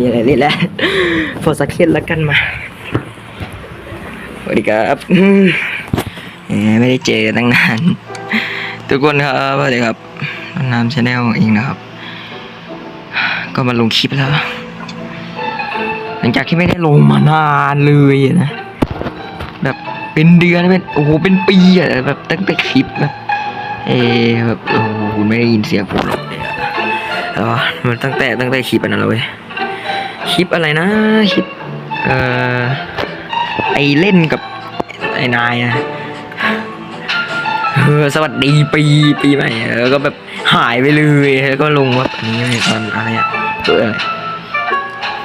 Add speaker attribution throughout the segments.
Speaker 1: มีอะไรเล่นแล้วโฟสักเคนแล้วกันมาสวัสดีครับไม่ได้เจอกันตั้งนานทุกคนครับสวัสดีครับต้นน้ำชาแนลเองนะครับ ก็มาลงคลิปแล้ว หลังจากที่ไม่ได้ลงมานานเลยนะแบบเป็นเดือนเป็นโอ้โหเป็นปีอะแบบตั้งแต่คลิปแบบเออแบบโอ้โหคุณไม่ได้ยินเสียงผมหรอกเนี่ยแต่ว่ามันตั้งแต่ตั้งแต่คลิปอันนั้นแล้วเว้ย คลิปอะไรนะคลิปเอ่อไอเล่นกับไอนายอะเออสวัสดีปีปีใหม่แล้วก็แบบหายไปเลยแล้วก็ลงว่าอันนี้ตอนอะไรอะเอออะไร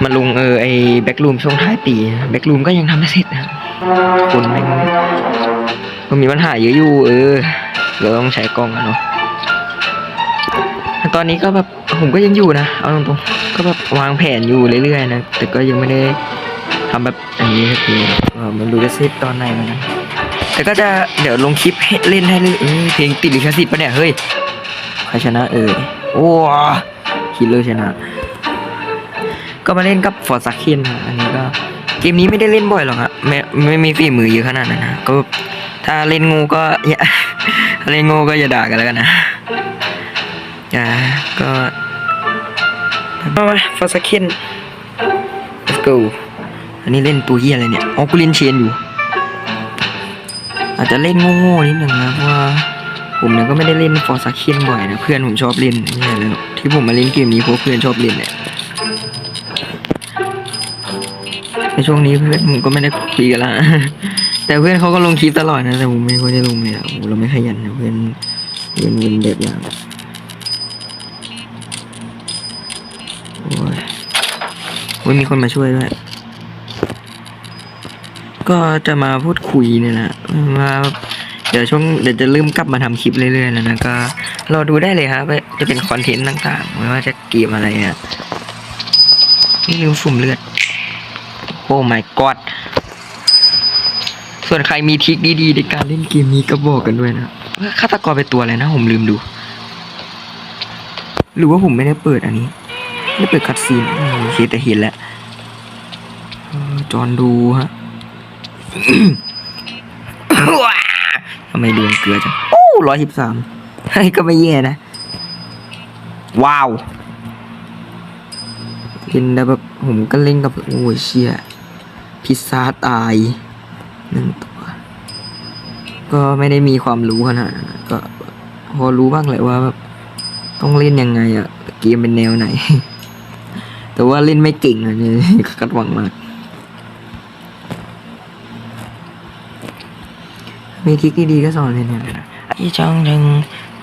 Speaker 1: มาลงเออไอแบ็กรูมช่วงท้ายปีแบ็กรูมก็ยังทำไม่เสร็จนะคนแม่งก็มีปัญหาเยอะอยู่เออเราต้องใช้กล้องอะเนาะ ตอนนี้ก็แบบผมก็ยังอยู่นะ เอาตรงๆก็แบบวางแผนอยู่เรื่อยๆนะ แต่ก็ยังไม่ได้ทำแบบอันนี้สักทีเออมันดูจะซิปตอนไหนเหมือนกันแต่ก็จะเดี๋ยวลงคลิปให้เล่นให้เลยเออเพลงติดลิขสิทธิ์ปะเนี่ย เฮ้ยใครชนะเออโอ้คิดเลยชนะ ก็มาเล่นกับฟอร์ซักเคนอันนี้ก็เกมนี้ไม่ได้เล่นบ่อยหรอกครับไม่ไม่มีฝีมือเยอะขนาดนั้นนะก็ถ้าเล่นงูก็อย่าเล่นงูก็อย่าด่ากันแล้วกันนะ อ่าก็มามาฟอสเคน let's go อันนี้เล่นตัวเฮียอะไรเนี่ยอ๋อกูเล่นเชนอยู่ อาจจะเล่นโง่ๆนิดหนึ่งนะเพราะว่าผมเนี่ยก็ไม่ได้เล่นฟอร์ซาเคนบ่อยนะเพื่อนผมชอบเล่นนี่เลยที่ผมมาเล่นเกมนี้เพราะเพื่อนชอบเล่นเนี่ยในช่วงนี้เพื่อนผมก็ไม่ได้คุยกันละแต่เพื่อนเขาก็ลงคลิปตลอดนะแต่ผมไม่ค่อยได้ลงเลยอะโอ้เราไม่ขยันนะเพื่อนเพื่อนเป็นแบบอย่าง อ้ยมีคนมาช่วยด้วย ก็จะมาพูดคุยเนี่ยนะว่าเดี๋ยวช่วงเดี๋ยวจะเริ่มกลับมาทำคลิปเรื่อยๆแล้วนะก็รอดูได้เลยครับจะเป็นคอนเทนต์ต่างๆไม่ว่าจะเกมอะไรอะนี่ลืมฝุ่มเลือด โอ้ my god ส่วนใครมีทริคดีๆในการเล่นเกมนี้ก็บอกกันด้วยนะฆาตกรเป็นตัวอะไรนะ ผมลืมดู หรือว่าผมไม่ได้เปิดอันนี้ ไม่ได้เปิดคัดซีนอืมโอเคแต่เห็นแล้วเออจอนดูฮะทำไมดวงเกลือจังโอ้ร้อยสิบสามเฮ้ยก็ไม่แย่นะ ว้าวเล่นแล้วแบบผมก็เล่นกับโอ้ยเชี่ยพิซซ่าตายหนึ่งตัว ก็ไม่ได้มีความรู้ขนาดนั้นนะก็พอรู้บ้างแหละว่าแบบต้องเล่นยังไงอะเกมเป็นแนวไหน แต่ว่าเล่นไม่เก่งอะเนี่ยคัดหวังมากมีทริกดีๆก็สอนเลยเนี่ยไอ้ช่างจัง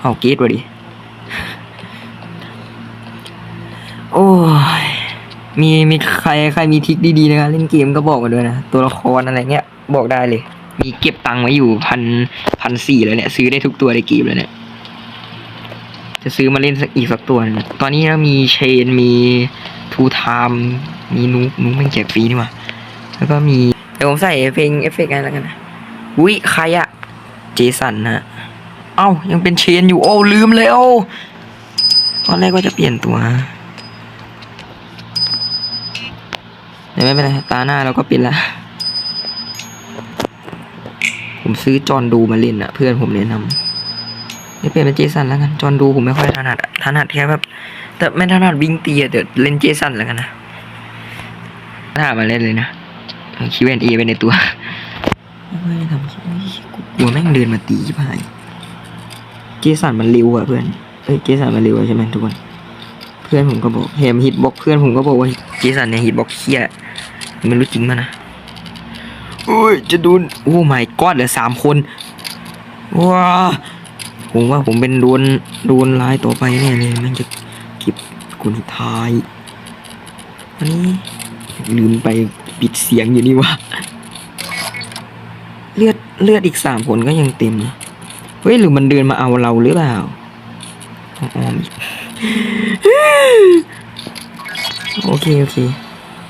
Speaker 1: เอากรีดวะดิ โอ้ย มีมีใครใครมีทริคดีๆนการเล่นเกมก็บอกมาด้วยนะ ตัวละครอะไรเงี้ย บอกได้เลย มีเก็บตังค์ไว้อยู่พันพันสี่เลยเนี่ย ซื้อได้ทุกตัวในเกมเลยเนี่ย จะซื้อมาเล่นสักอีกสักตัวนึงตอนนี้เรามีเชนมี ทูไทม์มีนุ๊กนุ๊กเป็นแจกฟรีนี่หว่าแล้วก็มีเดี๋ยวผมใส่เพลงเอฟเฟกต์อะไรแล้วกันนะอุ้ยใครอะเจสันนะเอ้ายังเป็นเชนอยู่โอ้ลืมเลยโอ้ตอนแรกว่าจะเปลี่ยนตัวแต่ไม่เป็นไรตาหน้าเราก็เป็นละผมซื้อจอนดูมาเล่นอะเพื่อนผมแนะนำไม่เปลี่ยนเป็นเจสันแล้วกันจอนดูผมไม่ค่อยถนัดถนัดแค่แบบ แต่ไม่ถนัดวิ่งตีอะเดี๋ยวเล่นเจสันแล้วกันนะถ้ามาเล่นเลยนะคิวเอ็นเอไปในตัวไม่ค่อยทำคลิปกูกลัวแม่งเดินมาตีชิบหายเจสันมันเร็วอะเพื่อนเอ้ยเจสันมันเร็วอะใช่ไหมทุกคนเพื่อนผมก็บอกแฮมฮิตบ็อกเพื่อนผมก็บอกว่าเจสันเนี่ยฮิตบ็อกเคียไม่รู้จริงมั้ยนะโอ้ยจะโดนโอ้ไม่กอดเหลือสามคนว้าผมว่าผมเป็นโดนโดนลายต่อไปแน่เลยแมันจะเก็บ คนสุดท้ายอันนี้ลืมไปปิดเสียงอยู่นี่วะเลือดเลือดอีกสามคนก็ยังเต็มเฮ้ยหรือมันเดินมาเอาเราหรือเปล่าอ๋อโอเคโอเค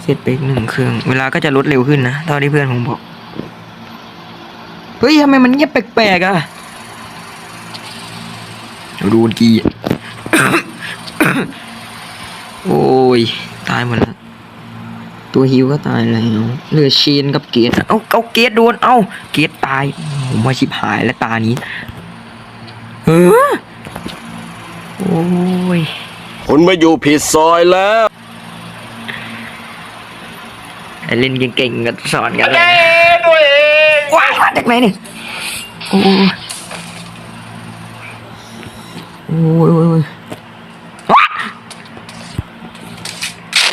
Speaker 1: เสร็จไปหนึ่งเครื่อง เวลาก็จะลดเร็วขึ้นนะเท่าที่เพื่อนผมบอกเฮ้ยทำไมมันเงียบแปลกๆอะดูนกี โอ้ย ตายหมดแล้วตัวฮิวก็ตายแล้วเหลือเชนกับเกตเอาเอาเกตโดนเอาเกตตายผมว่าชิบหายแล้วตานี้เออโอ้ย
Speaker 2: คุณมาอยู่ผิดซอยแล้ว
Speaker 1: ไอเล่นเก่งๆกันสอนกันเลยนะว้ายมาจากไหนเนี่ยโอ้ยโอ้ยโอ้ยโอ้ยว้าอืม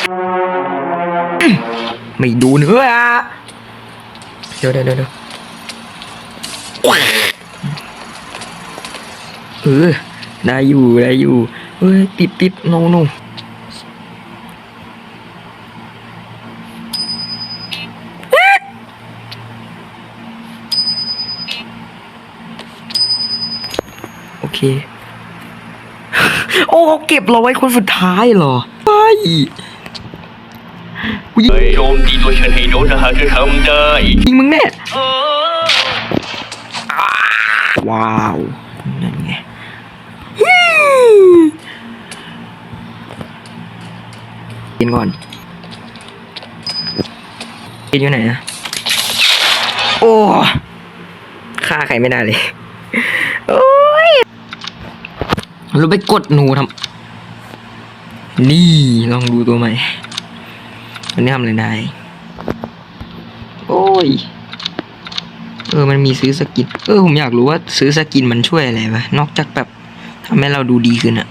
Speaker 1: ไม่ดูเนื้ออะเดี๋ยวเดี๋ยวเดี๋ยวเออได้อยู่ได้อยู่เฮ้ยติดติดโนโนโอเค โอ้เขาเก็บเราไว้คนสุดท้ายเหรอไถ้า
Speaker 3: หากเธอทำได้
Speaker 1: ยิงมึงแน่ว้าวนั่นไงฮิ้วกินก่อนกินอยู่ไหนนะโอ้ฆ่าใครไม่ได้เลยโอ้ยเราไปกดหนูทำนี่ลองดูตัวใหม่อันทำอะไรได้ โอ้ย เออ มันมีซื้อสกิน เออ ผมอยากรู้ว่าซื้อสกินมันช่วยอะไรวะ นอกจากแบบทำให้เราดูดีขึ้นอะ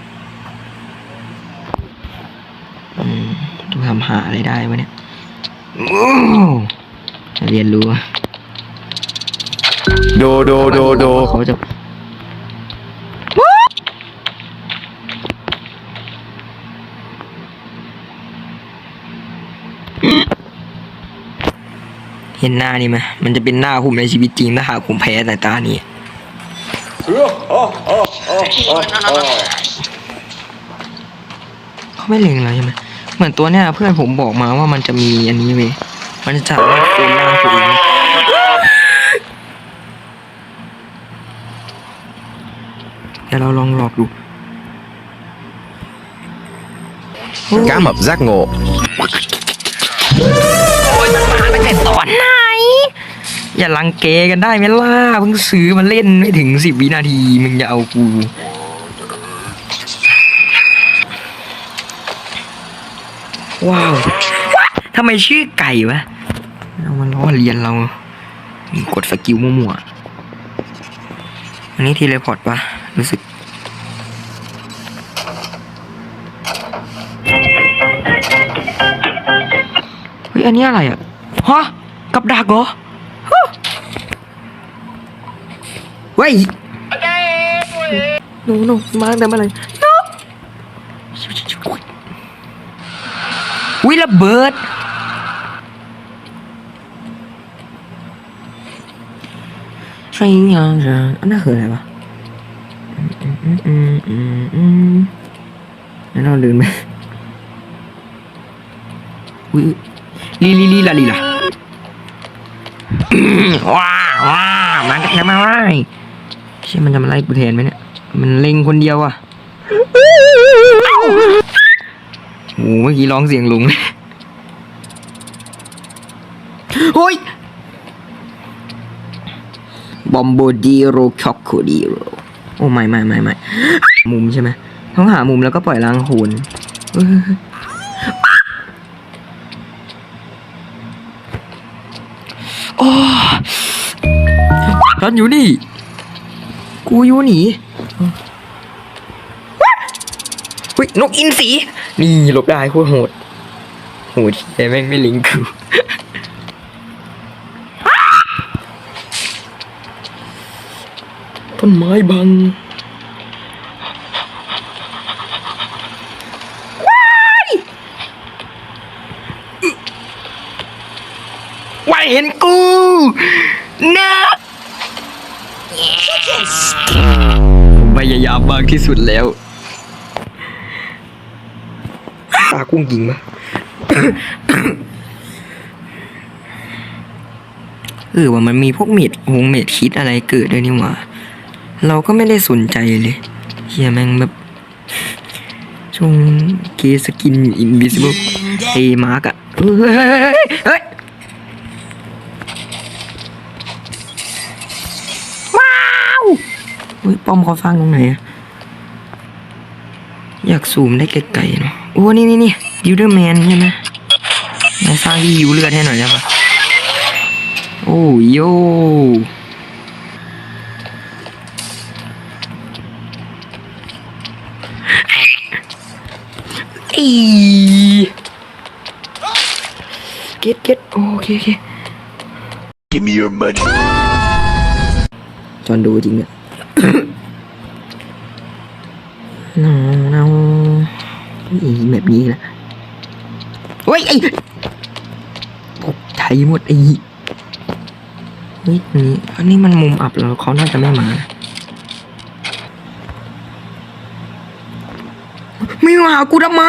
Speaker 1: อืมต้องทำหาอะไรได้วะเนี่ยโอ้เรียนรู้
Speaker 2: โด โด โด โด
Speaker 1: เขาจะ เห็นหน้านี่ไหมมันจะเป็นหน้าผมในชีวิตจริงถ้าหากผมแพ้สายตานี้เขาไม่เล็งแล้วใช่ไหมเหมือนตัวเนี้ยเพื่อนผมบอกมาว่ามันจะมีอันนี้เว้ยมันจะสามารถคูณร่างตัวเองเดี๋ยวเราลองหลอกดู
Speaker 2: Cá mập giác ngộ
Speaker 1: โอ้ ยมันมาตั้งแต่ตอนไหน อย่าลังเกกันได้ไหมล่ะเพิ่งซื้อมาเล่นไม่ถึงสิบวินาทีมึงอย่าเอากูว้าวทำไมชื่อไก่วะเอามาล้อเลียนเรา กดสกิลมั่วๆ อันนี้ทีเลพอร์ตปะรู้สึก ฮ้ยอันนี้อะไรอะฮะกับดักเหรอฮะเว้ยโนโนมาตั้งแต่เมื่อไหร่โนวิระเบิดใช่ยังจะอันนั้นคืออะไรวะอืมอืมอืมอืมอืมแล้วเราลืมไหมวิ ลีลีลีลาลีลาว้าว้ามันจะมาไล่เชื่อมันจะมาไล่กูแทนไหมเนี่ย มันเล็งคนเดียวอะโอ้เมื่อกี้ร้องเสียงลุงเลยโอ้ยบอมโบดีโรช็อกโคดีโรโอ้ไม่ไม่ไม่ไม่มุมใช่ไหมต้องหามุมแล้วก็ปล่อยล้างโหน ฉันอยู่นี่ กูอยู่นี่เฮ้ยนกอินทรีนี่หลบได้โคตรโหดโหดแต่แม่งไม่ลิงกูต้นไม้บัง ว้ายเห็นกูนะพยายา มมากที่สุดแล้วตากุ้งยิงมะเออว่ามันมีพวกเม็ดวงเม็ดคิดอะไรเกิดด้วยนี่หว่า เราก็ไม่ได้สนใจเลยเฮียแม่งแบบโชช่วงเกสกินอินวิซิเบิลไอ้มาร์กอะเฮ้ยเฮ้ยเฮ้ยเฮ้ยว้าวเฮ้ยป้อมเขาสร้างตรงไหนอะ อยากซูมได้ไกลๆเนาะโอ้นี่นี่นี่ยูเดอร์แมนใช่ไหมไหนสร้างที่ยูเลือดให้หน่อยได้ปะโอ้โยอีเก็ตเก็ตโอเคโอเค
Speaker 2: Give me your money
Speaker 1: จอนดูจริงเนี่ย น้องน้องอีแบบนี้แหละเฮ้ยไอ้ตกใจหมดไอ้เฮ้ยนี่อันนี้มันมุมอับแล้วเขาน่าจะไม่มา ไม่มาหากูทำไม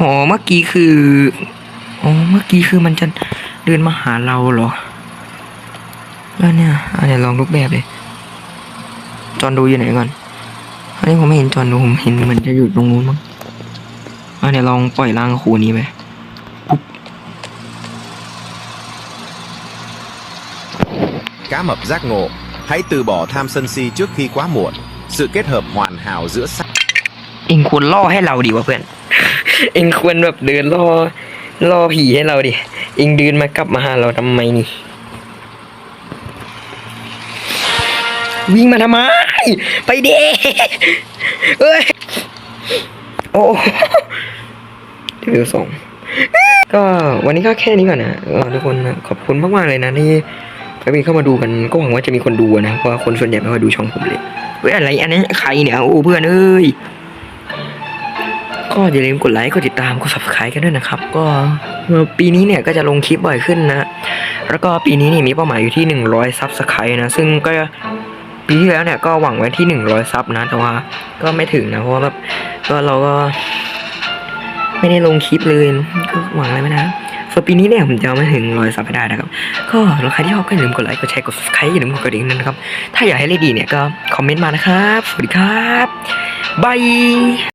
Speaker 1: อ๋อเมื่อกี้คือ อ๋อ เมื่อกี้คือมันจะเดินมาหาเราเหรอ แล้วเนี่ยอันนี้ลองทุกแบบเลยจอนดูอยู่ไหนก่อนอันนี้ผมไม่เห็นจอนดูผมเห็นมันจะอยู่ตรงนู้นมั้งอันนี้ลองปล่อยร่างครูนี้ไป
Speaker 4: Cá mập giác ngộ, hãy từ bỏ tham sân si trước khi quá muộn. Sự kết hợp hoàn hảo giữa sắc
Speaker 1: เองควรล่อให้เราดิวะเพื่อน เองควรแบบเดินล่อล่อผีให้เราดิ เองเดินมากลับมาหาเราทำไมนี่ วิ่งมาทำไม ไปเด้เอ้ย โอ้เดี๋ยวส่งก็วันนี้ก็แค่นี้ก่อนนะทุกคนนะขอบคุณมากๆเลยนะที่ไปมีเข้ามาดูกันก็หวังว่าจะมีคนดูนะเพราะคนส่วนใหญ่ไม่ค่อยดูช่องผมเลยเฮ้ยอะไรอันนี้ใครเนี่ยโอ้เพื่อนเอ้ยก็อย่าลืมกดไลค์กดติดตามกด subscribe กันด้วยนะครับ ก็ปีนี้เนี่ยก็จะลงคลิปบ่อยขึ้นนะ แล้วก็ปีนี้นี่มีเป้าหมายอยู่ที่ 100 subscribe นะ ซึ่งก็ ปีที่แล้วเนี่ยก็หวังไว้ที่หนึ่งร้อยซับนะแต่ว่าก็ไม่ถึงนะเพราะว่าแบบก็เราก็ ไม่ได้ลงคลิปเลยก็หวังอะไรไม่ได้ส่วนปีนี้เนี่ยผมจะไม่ถึงร้อยซับให้ได้นะครับ ก็แล้วใครที่ชอบก็อย่าลืมกดไลค์กดแชร์กด subscribe อย่าลืมกดกระดิ่งด้นะครับ ถ้าอยากให้เลดีเนี่ยก็คอมเมนต์มานะครับ สวัสดีครับบาย